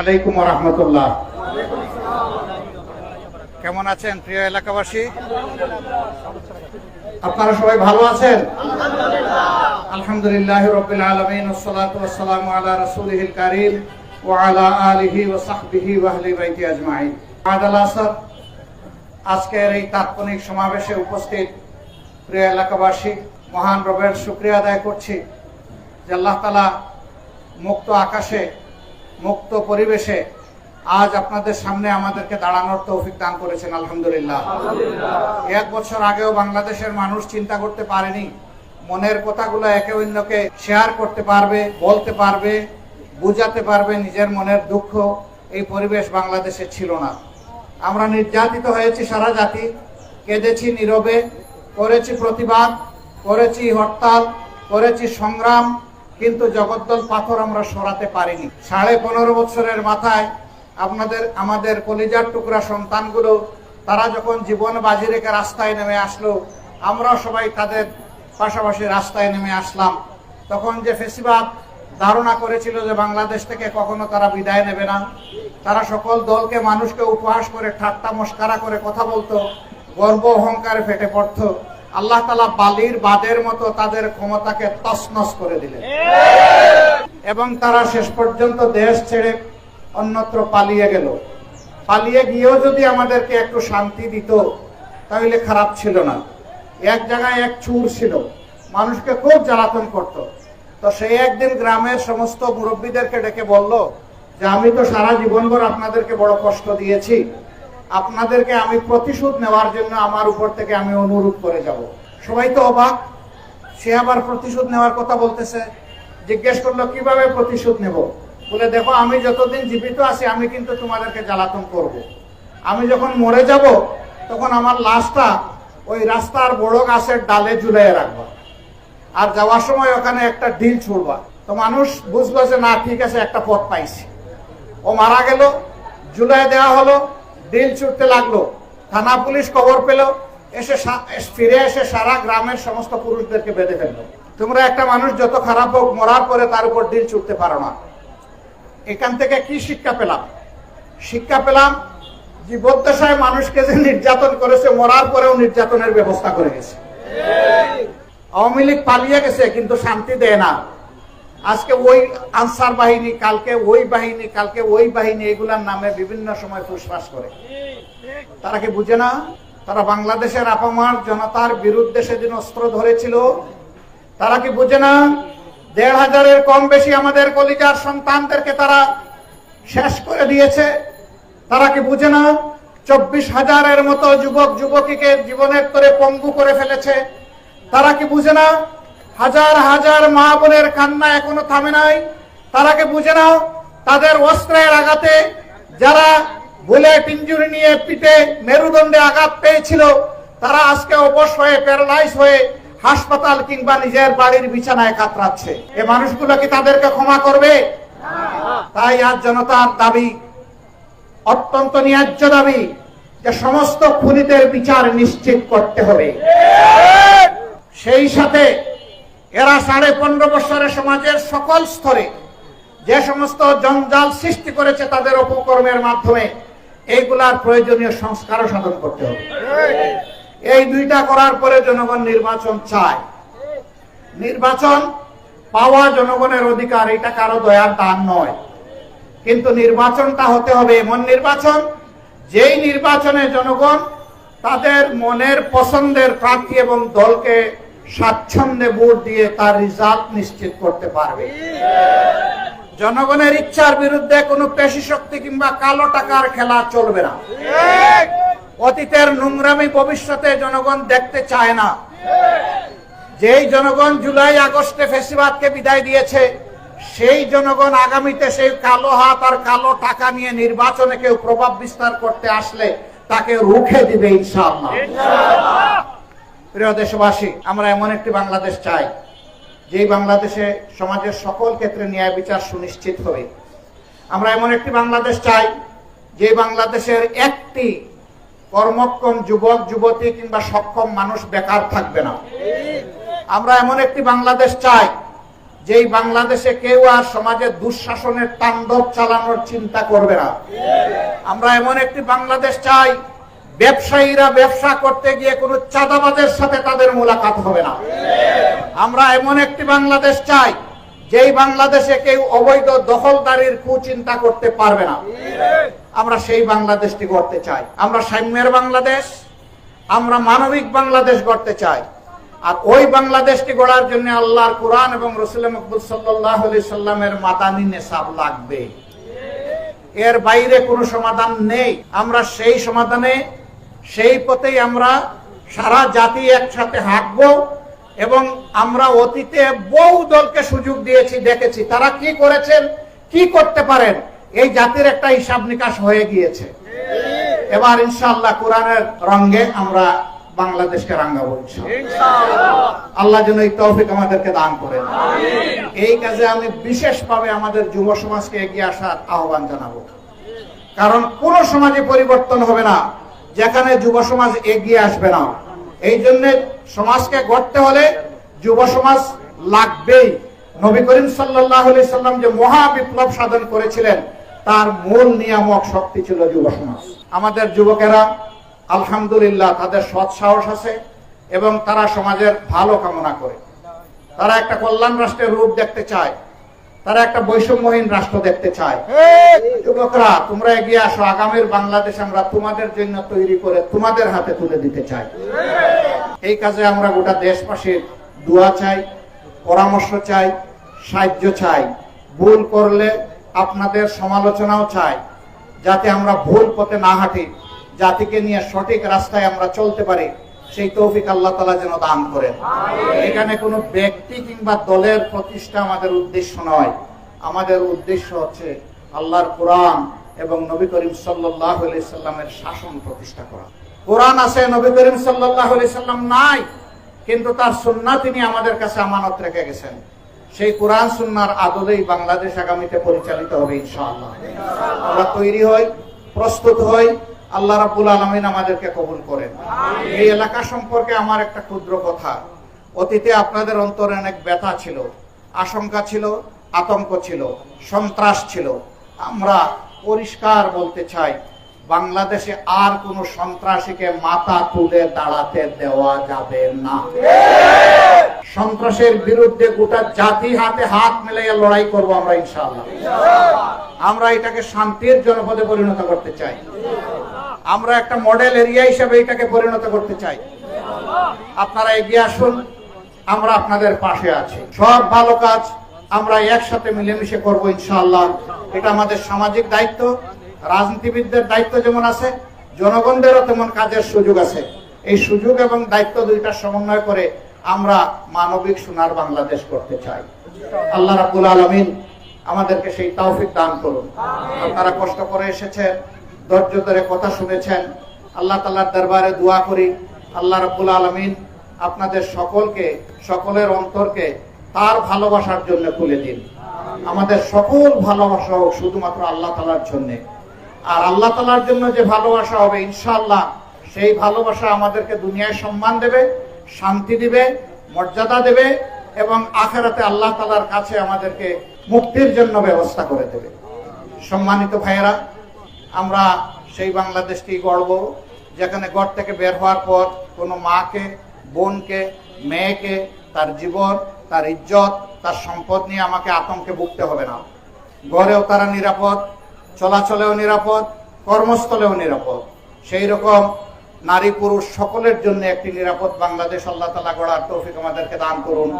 আলাইকুম রহমতুল্লাহ কেমন আছেন প্রিয় এলাকাবাসী? আপনারা সবাই ভালো আছেন? আলহামদুলিল্লাহ রবিল আলমিন রসুলহিল কারিম ও আলা ও সাহবিহি ওয়াহলি বাইতি আজকের এই তাৎক্ষণিক সমাবেশে উপস্থিত প্রিয় এলাকাবাসী, মহান রবের শুক্রিয়া আদায় করছি যে আল্লাহ তালা মুক্ত আকাশে মুক্ত পরিবেশে আজ আপনাদের সামনে আমাদেরকে দাঁড়ানোর তৌফিক দান করেছেন আলহামদুলিল্লাহ। এক বছর আগেও বাংলাদেশের মানুষ চিন্তা করতে পারেনি মনের কথাগুলো একে অন্যকে শেয়ার করতে পারবে বলতে পারবে বুঝাতে পারবে নিজের মনের দুঃখ এই পরিবেশ বাংলাদেশে ছিল না। আমরা নির্যাতিত হয়েছি সারা জাতি কেঁদেছি নীরবে করেছি প্রতিবাদ করেছি হরতাল করেছি সংগ্রাম কিন্তু জগদ্দল পাথর আমরা সরাতে পারিনি। সাড়ে পনেরো বছরের মাথায় আপনাদের, আমাদের কলিজার টুকরা সন্তানগুলো, তারা যখন জীবন বাজি রেখে রাস্তায় নেমে আসলো, আমরাও সবাই তাদের পাশাপাশি রাস্তায় নেমে আসলাম। তখন যে ফেসিবাদ ধারণা করেছিল যে বাংলাদেশ থেকে কখনো তারা বিদায় নেবে না, তারা সকল দলকে, মানুষকে উপহাস করে, ঠাট্টা মস্কারা করে কথা বলতো, গর্ব অহংকারে ফেটে পড়তো। আল্লাহ তালা বালির বাদের মতো তাদের ক্ষমতাকে তসনস করে দিলেন। এবং তারা শেষ পর্যন্ত দেশ ছেড়ে অন্যত্র পালিয়ে গেল। পালিয়ে গিয়েও যদি আমাদেরকে একটু শান্তি দিত, তাহলে খারাপ ছিল না। এক জায়গায় এক চুর ছিল। মানুষকে খুব জ্বালাতন করত। তো সেই একদিন গ্রামের সমস্ত মুরব্বীদেরকে ডেকে বলল যে, আমি তো সারা জীবনভর আপনাদেরকে বড় কষ্ট দিয়েছি। আপনাদেরকে আমি প্রতিশোধ নেওয়ার জন্য আমার উপর থেকে আমি অনুরোধ করে যাব। সবাই তো অবাক, সে আবার প্রতিশোধ নেওয়ার কথা বলতেছে। জিজ্ঞেস করল, কীভাবে প্রতিশোধ নেব? বলে, দেখো, আমি যতদিন জীবিত আছি, আমি কিন্তু তোমাদেরকে জ্বালাতন করব। আমি যখন মরে যাব, তখন আমার লাশটা ওই রাস্তার বড় গাছের ডালে ঝুলাই রাখব। আর যাওয়ার সময় ওখানে একটা ডিল ছুড়বা। তো মানুষ বুঝলো যে, না, ঠিক আছে, একটা পথ পাইছি। ও মারা গেল জুলাই দেওয়া হলো। ডিল ছুটতে লাগল। থানা পুলিশ খবর পেল, এসে ফিরে এসে সারা গ্রামের সমস্ত পুরুষদেরকে বেঁধে ফেলল। তোমরা একটা মানুষ যত খারাপ হোক, মরার পরে তার উপর ডিল ছুটতে পারো না। এখান থেকে কি শিক্ষা পেলাম? শিক্ষা পেলাম, জীবদ্দশায় মানুষকে যে নির্যাতন করেছে, মরার পরেও নির্যাতনের ব্যবস্থা করে গেছে। আওয়ামী লীগ পালিয়ে গেছে, কিন্তু শান্তি দেয় না। আজকে ওই আনসার বাহিনী, কালকে ওই বাহিনী, কালকে ওই বাহিনী, এগুলার নামে বিভিন্ন সময় ফুসফাস করে। তারা কি বুঝে না? তারা বাংলাদেশের আপামার জনতার বিরুদ্ধে সেদিন অস্ত্র ধরেছিল। তারা কি বুঝে না? দেড় হাজারের কম বেশি আমাদের কলিজার সন্তানদেরকে তারা শেষ করে দিয়েছে। তারা কি বুঝে না? চব্বিশ হাজারের মতো যুবক, যুবতীকে জীবনের করে পঙ্গু করে ফেলেছে। তারা কি বুঝে না? হাজার হাজার মা বোনের কান্না এখনও থামে নাই। তারা কি বুঝে নাও, তাদের অস্ত্রের আঘাতে যারা বুলেট ইঞ্জুরি নিয়ে পিঠে মেরুদণ্ডে আঘাত পেয়েছিল, তারা আজকে অবশ হয়ে প্যারালাইজ হয়ে হাসপাতাল কিংবা নিজের বাড়ির বিছানায় কাতরাচ্ছে। এ মানুষগুলো কি তাদেরকে ক্ষমা করবে? তাই আজ জনতার দাবি, অত্যন্ত ন্যায্য দাবি, যে সমস্ত খুনিদের বিচার নিশ্চিত করতে হবে। সেই সাথে এরা সাড়ে পনেরো বছরের সমাজের সকল স্তরে যে সমস্ত জঞ্জাল সৃষ্টি করেছে তাদের অপকর্মের মাধ্যমে এইগুলার প্রয়োজনীয় সংস্কারও সাধন করতে হবে। এই দুইটা করার পরে জনগণ নির্বাচন চায়। নির্বাচন পাওয়া জনগণের অধিকার, এটা কারও দয়ার দান নয়। কিন্তু নির্বাচনটা হতে হবে এমন নির্বাচন, যেই নির্বাচনে জনগণ তাদের মনের পছন্দের প্রার্থী এবং দলকে স্বাচ্ছন্দ্যে ভোট দিয়ে তার রেজাল্ট নিশ্চিত করতে পারবে। জনগণের ইচ্ছার বিরুদ্ধে কোনো পেশি শক্তি কিংবা কালো টাকার খেলা চলবে না। অতীতের নোংরামি ভবিষ্যতে জনগণ দেখতে চায় না। যেই জনগণ জুলাই, আগস্টে ফেসিবাদকে বিদায় দিয়েছে, সেই জনগণ আগামীতে সেই কালো হাত আর কালো টাকা নিয়ে নির্বাচনে কেউ প্রভাব বিস্তার করতে আসলে তাকে রুখে দিবে ইনশাআল্লাহ। প্রিয় দেশবাসী, আমরা এমন একটি বাংলাদেশ চাই, যেই বাংলাদেশে সমাজের সকল ক্ষেত্রে ন্যায় বিচার সুনিশ্চিত হবে। আমরা এমন একটি বাংলাদেশ চাই যে বাংলাদেশের একটি কর্মক্ষম যুবক, যুবতী কিংবা সক্ষম মানুষ বেকার থাকবে না। আমরা এমন একটি বাংলাদেশ চাই, যেই বাংলাদেশে কেউ আর সমাজে দুঃশাসনের তাণ্ডব চালানোর চিন্তা করবে না। আমরা এমন একটি বাংলাদেশ চাই ব্যবসায়ীরা ব্যবসা করতে গিয়ে কোনো চাঁদাবাজের সাথে তাদের মোলাকাত হবে না। আমরা এমন একটি বাংলাদেশ চাই, যেই বাংলাদেশে কেউ অবৈধ দখলদারির কুচিন্তা করতে পারবে না। আমরা সেই বাংলাদেশটি গড়তে চাই। আমরা সাম্যের বাংলাদেশ, আমরা মানবিক বাংলাদেশ গড়তে চাই। আর ওই বাংলাদেশটি গড়ার জন্য আল্লাহর কোরআন এবং রসুল মকবুল সাল্লাহ সাল্লামের মাদানি নেশাব লাগবে। এর বাইরে কোনো সমাধান নেই। আমরা সেই সমাধানে সেই পথেই আমরা সারা জাতি একসাথে হাঁটবো এবং আমরা অতীতে বহু দলকে সুযোগ দিয়েছি দেখেছি। তারা কি করেছেন কি করতে পারেন এই জাতির একটা হিসাব নিকাশ হয়ে গিয়েছে। এবার ইনশাআল্লাহ কোরআনের রঙ্গে আমরা বাংলাদেশকে রাঙ্গাবো আল্লাহ যেন এই তৌফিক আমাদেরকে দান করেন। এই কাজে আমি বিশেষভাবে আমাদের যুব সমাজকে এগিয়ে আসার আহ্বান জানাব। কারণ কোন সমাজে পরিবর্তন হবে না। যেখানে যুব সমাজ এগিয়ে আসবে না। এই জন্য সমাজকে গড়তে হলে যুব সমাজ লাগবেই। নবী করিম সাল্লাহ সাল্লাম যে মহা বিপ্লব সাধন করেছিলেন, তার মূল নিয়ামক শক্তি ছিল যুব সমাজ। আমাদের যুবকেরা, আলহামদুলিল্লাহ, তাদের সৎ সাহস আছে এবং তারা সমাজের ভালো কামনা করে। তারা একটা কল্যাণ রাষ্ট্রের রূপ দেখতে চায়। তারা একটা বৈষম্যহীন রাষ্ট্র দেখতে চায়। যুবকরা তোমরা এগিয়ে আসো আগামীর বাংলাদেশ আমরা তোমাদের জন্য তৈরি করে তোমাদের হাতে তুলে দিতে চাই। এই কাজে আমরা গোটা দেশবাসীর দোয়া চাই পরামর্শ চাই সাহায্য চাই। ভুল করলে আপনাদের সমালোচনাও চাই যাতে আমরা ভুল পথে না হাঁটি জাতিকে নিয়ে সঠিক রাস্তায় আমরা চলতে পারি। সেই তৌফিক আল্লাহ তালা যেন দান করেন। এখানে কোনো ব্যক্তি কিংবা দলের প্রতিষ্ঠা আমাদের উদ্দেশ্য নয়। আমাদের উদ্দেশ্য হচ্ছে আল্লাহর কোরআন এবং নবী করিম সাল্লাহ সাল্লামের শাসন প্রতিষ্ঠা করা। কোরআন আছে নবী করিম সাল্লাহ সাল্লাম নাই কিন্তু তার সুন্না তিনি আমাদের কাছে আমানত রেখে গেছেন। সেই কোরআন সুন্নার আদলেই বাংলাদেশ আগামীতে পরিচালিত হবে ইনশাআল্লাহ। আমরা তৈরি হই প্রস্তুত হই আল্লাহ রাব্বুল আলমিন আমাদেরকে কবুল করেন। এই এলাকা সম্পর্কে আমার একটা ক্ষুদ্র কথা। অতীতে আপনাদের অন্তরে অনেক ব্যথা ছিল আশঙ্কা ছিল আতঙ্ক ছিল সন্ত্রাস ছিল। আমরা পরিষ্কার বলতে চাই বাংলাদেশে আর কোন সন্ত্রাসীকে মাথা তুলে দাঁড়াতে দেওয়া যাবে না। সন্ত্রাসের বিরুদ্ধে গোটা জাতি হাতে হাত মিলাইয়া লড়াই করব আমরা ইনশাআল্লাহ। আমরা এটাকে শান্তির জনপদে পরিণত করতে চাই। আমরা একটা মডেল এরিয়া হিসেবে এটাকে পরিণত করতে চাই। আপনারা এগিয়ে আসুন, আমরা আপনাদের পাশে আছি। সব ভালো কাজ আমরা একসাথে মিলেমিশে করব ইনশাআল্লাহ। এটা আমাদের সামাজিক দায়িত্ব, রাজনীতিবিদদের দায়িত্ব যেমন আছে, জনগণদেরও তেমন কাজের সুযোগ আছে। এই সুযোগ এবং দায়িত্ব দুইটা সমন্বয় করে আমরা মানবিক সোনার বাংলাদেশ করতে চাই। আল্লাহ রাবুল আলমিন আমাদেরকে সেই তৌফিক দান করুন। আপনারা কষ্ট করে এসেছেন ধৈর্য ধরে কথা শুনেছেন। আল্লাহ তাল্লাহর দরবারে দোয়া করি। আল্লাহ রাবুল আলমিন আপনাদের সকলকে, সকলের অন্তরকে তার ভালোবাসার জন্য খুলে দিন। আমাদের সকল ভালোবাসা হোক শুধুমাত্র আল্লাহ তালার জন্য। আর আল্লাহ তালার জন্য যে ভালোবাসা হবে, ইনশাআল্লাহ সেই ভালোবাসা আমাদেরকে দুনিয়ায় সম্মান দেবে, শান্তি দিবে, মর্যাদা দেবে এবং আখেরাতে আল্লাহ তালার কাছে আমাদেরকে মুক্তির জন্য ব্যবস্থা করে দেবে। সম্মানিত ভাইয়েরা আমরা সেই বাংলাদেশটি গড়ব, যেখানে গড় থেকে বের হওয়ার পর কোনো মাকে, বোনকে, মেয়েকে, তার জীবন, তার ইজ্জত, তার সম্পদ নিয়ে আমাকে আতঙ্কে ভুগতে হবে না। ঘরেও তারা নিরাপদ, চলাচলেও নিরাপদ, কর্মস্থলেও নিরাপদ। সেই রকম নারী পুরুষ সকলের জন্য একটি নিরাপদ বাংলাদেশ আল্লাহ তালা গড়ার তৌফিক আমাদেরকে দান করুন।